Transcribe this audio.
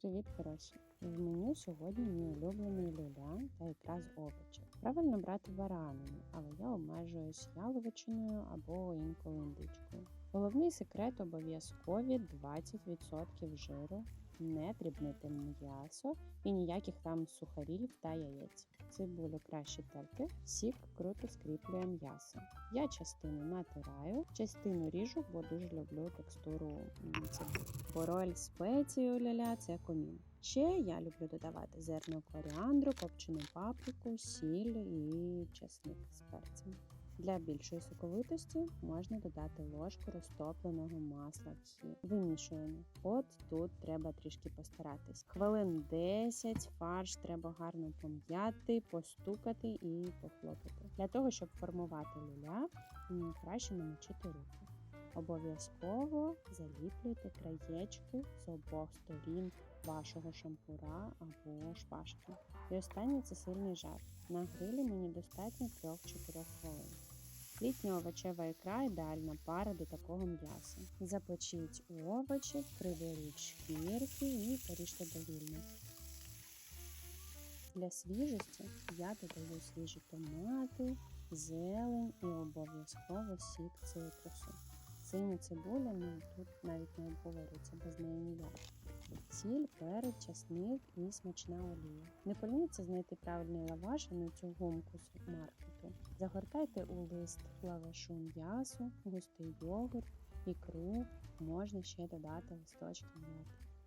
Привіт, хороші! В меню сьогодні мій улюблений люлян та ікра з овочів. Правильно брати баранину, але я обмежуюсь яловичиною або інколи індичкою. Головний секрет обов'язкові 20% жиру, не дрібнити м'ясо і ніяких там сухарів та яєць. Цибулю краще терти, сік круто скріплює м'ясо. Я частину натираю, частину ріжу, бо дуже люблю текстуру цибулі. Бороль спецію ля-ля це комін. Ще я люблю додавати зерно коріандру, копчену паприку, сіль і чесник з перцем. Для більшої соковитості можна додати ложку розтопленого масла. Вимішуємо. От тут треба трішки постаратись. Хвилин 10 фарш треба гарно пом'яти, постукати і похлопати. Для того, щоб формувати люля, краще намочити руки. Обов'язково заліплюйте краєчки з обох сторін вашого шампура або шпажки. І останнє це сильний жар. На грилі мені достатньо 3-4 хвилин. Літня овочева ікра ідеальна пара до такого м'яса. Запечіть овочі, приберіть шкірки і поріжте довільно. Для свіжості я додаю свіжі томати, зелень і обов'язково сік цитрусу. Синя цибуля, ну тут навіть не обговорюється, без неї ніяк. Сіль, перець, часник і смачна олія. Не політься знайти правильний лаваш, а не цю гумку з. Загортайте у лист лавашу м'ясо, густий йогурт, ікру, можна ще додати листочки м'яти.